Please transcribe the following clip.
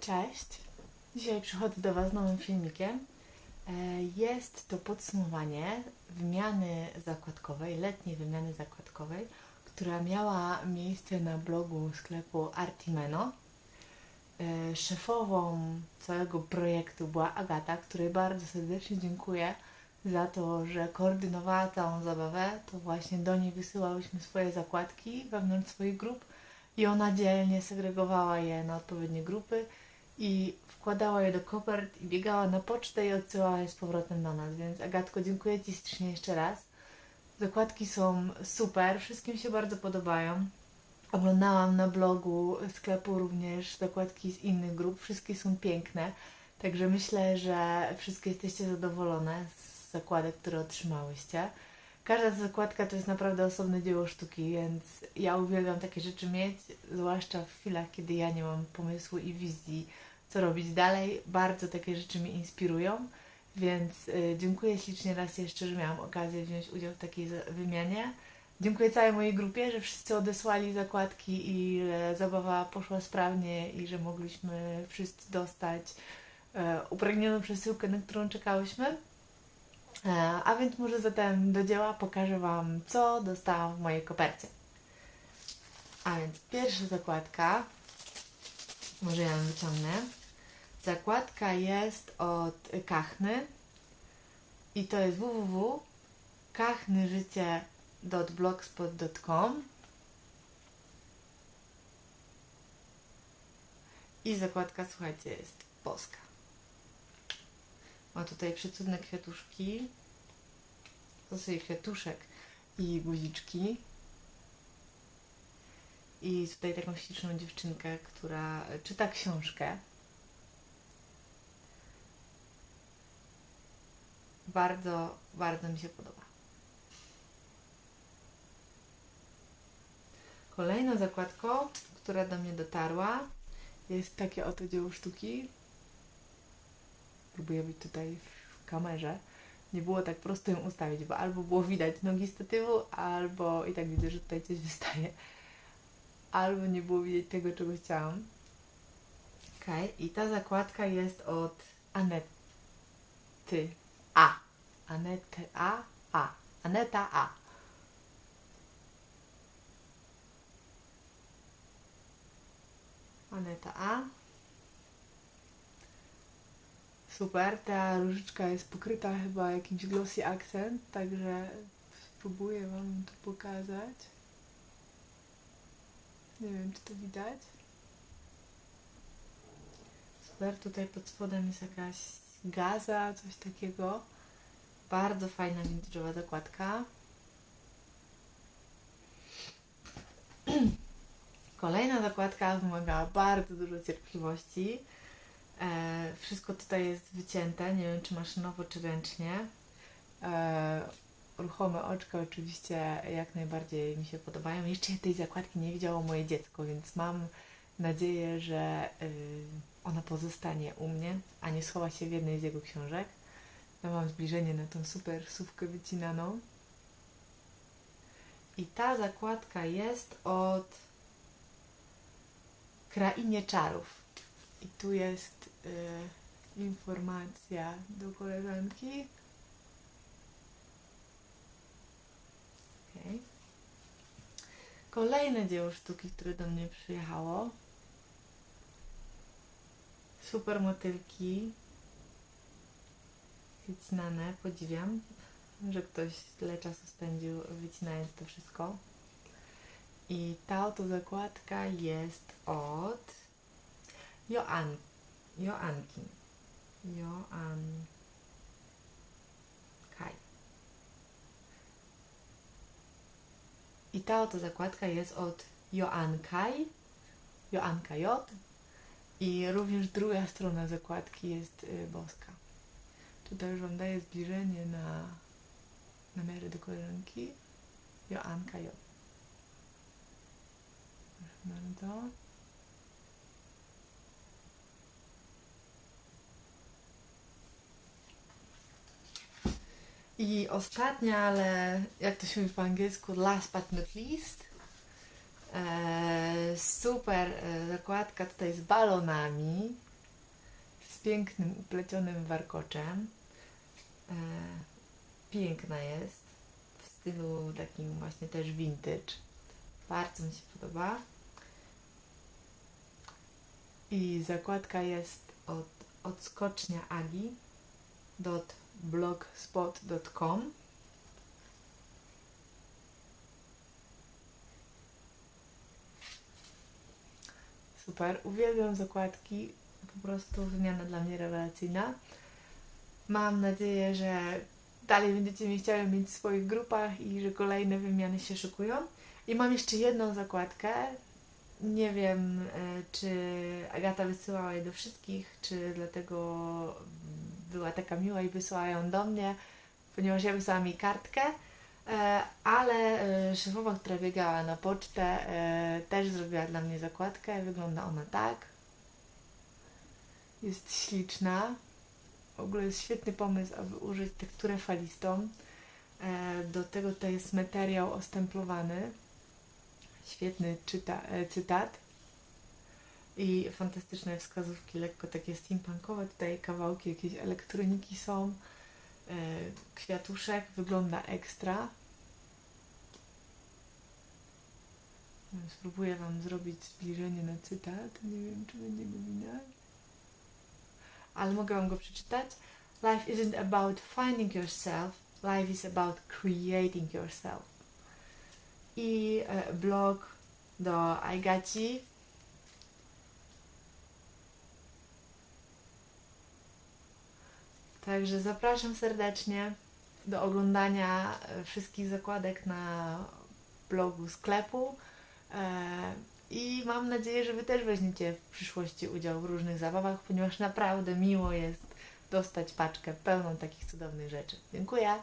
Cześć. Dzisiaj przychodzę do Was z nowym filmikiem. E, Jest to podsumowanie wymiany zakładkowej, letniej wymiany zakładkowej, która miała miejsce na blogu sklepu Artimeno. E, Szefową całego projektu była Agata, której bardzo serdecznie dziękuję za to, że koordynowała całą zabawę. To właśnie do niej wysyłałyśmy swoje zakładki wewnątrz swoich grup i ona dzielnie segregowała je na odpowiednie grupy i wkładała je do kopert i biegała na pocztę i odsyłała je z powrotem do nas. Więc Agatko, dziękuję Ci strasznie jeszcze raz. Zakładki są super, wszystkim się bardzo podobają. Oglądałam na blogu sklepu również zakładki z innych grup, wszystkie są piękne. Także myślę, że wszystkie jesteście zadowolone z zakładek, które otrzymałyście. Każda zakładka to jest naprawdę osobne dzieło sztuki, więc ja uwielbiam takie rzeczy mieć, zwłaszcza w chwilach, kiedy ja nie mam pomysłu i wizji, co robić dalej. Bardzo takie rzeczy mnie inspirują, więc y, dziękuję ślicznie raz jeszcze, że miałam okazję wziąć udział w takiej wymianie. Dziękuję całej mojej grupie, że wszyscy odesłali zakładki i zabawa poszła sprawnie i że mogliśmy wszyscy dostać e, upragnioną przesyłkę, na którą czekałyśmy. E, A więc może zatem do dzieła pokażę Wam, co dostałam w mojej kopercie. A więc pierwsza zakładka, może ją wyciągnę. Zakładka jest od Kachny i to jest www.kachnyżycie.blogspot.com i zakładka, słuchajcie, jest polska. Ma tutaj przecudne kwiatuszki. Sobie kwiatuszek i guziczki. I tutaj taką śliczną dziewczynkę, która czyta książkę. Bardzo, bardzo mi się podoba. Kolejną zakładką, która do mnie dotarła, jest takie oto dzieło sztuki próbuję być tutaj w kamerze, nie było tak prosto ją ustawić, bo albo było widać nogi statywu, albo i tak widzę, że tutaj coś wystaje, albo nie było widać tego, czego chciałam. Okej, i ta zakładka jest od Anety A. Anety A. A. Aneta A. Aneta A. Super, ta różyczka jest pokryta chyba jakimś glossy akcent, także spróbuję Wam to pokazać. Nie wiem, czy to widać. Super, tutaj pod spodem jest jakaś gaza, coś takiego. Bardzo fajna vintage'owa zakładka. Kolejna zakładka wymagała bardzo dużo cierpliwości. E, wszystko tutaj jest wycięte, nie wiem czy maszynowo, czy ręcznie. E, ruchome oczka oczywiście jak najbardziej mi się podobają. Jeszcze tej zakładki nie widziało moje dziecko, więc mam nadzieję, że y, ona pozostanie u mnie, a nie schowa się w jednej z jego książek. Ja mam zbliżenie na tą super sówkę wycinaną. I ta zakładka jest od Krainie Czarów. I tu jest y, informacja do koleżanki. Okej. Kolejne dzieło sztuki, które do mnie przyjechało. Super motylki. Wycinane, podziwiam, że ktoś tyle czasu spędził wycinając to wszystko. I ta oto zakładka jest od Joan, Joanki. Joan Kaj. I ta oto zakładka jest od Joan Kaj, Joanka J. I również druga strona zakładki jest y, boska. Tutaj już Wam daję zbliżenie na namiary do koleżanki. Joanka. Proszę bardzo. I ostatnia, ale jak to się mówi po angielsku, last but not least. E, super e, zakładka tutaj z balonami. pięknym, uplecionym warkoczem. E, piękna jest. W stylu takim właśnie też vintage. Bardzo mi się podoba. I zakładka jest od odskocznia agi blogspot.com Super, uwielbiam zakładki, po prostu wymiana dla mnie rewelacyjna. Mam nadzieję, że dalej będziecie mnie chciały mieć w swoich grupach i że kolejne wymiany się szykują. I mam jeszcze jedną zakładkę. Nie wiem, e, czy Agata wysyłała je do wszystkich, czy dlatego była taka miła i wysłała ją do mnie, ponieważ ja wysłałam jej kartkę. E, ale e, szefowa, która biegała na pocztę, też zrobiła dla mnie zakładkę. Wygląda ona tak. Jest śliczna. W ogóle jest świetny pomysł, aby użyć tekturę falistą. Do tego to jest materiał ostemplowany. Świetny czyta, cytat. I fantastyczne wskazówki, lekko takie steampunkowe. Tutaj kawałki jakiejś elektroniki są. Kwiatuszek wygląda ekstra. Spróbuję Wam zrobić zbliżenie na cytat. Nie wiem, czy będzie go widać. Ale mogę Wam go przeczytać. Life isn't about finding yourself. Life is about creating yourself. I e, blog do Aigaci. Także zapraszam serdecznie do oglądania e, wszystkich zakładek na blogu sklepu. E, I mam nadzieję, że Wy też weźmiecie w przyszłości udział w różnych zabawach, ponieważ naprawdę miło jest dostać paczkę pełną takich cudownych rzeczy. Dziękuję!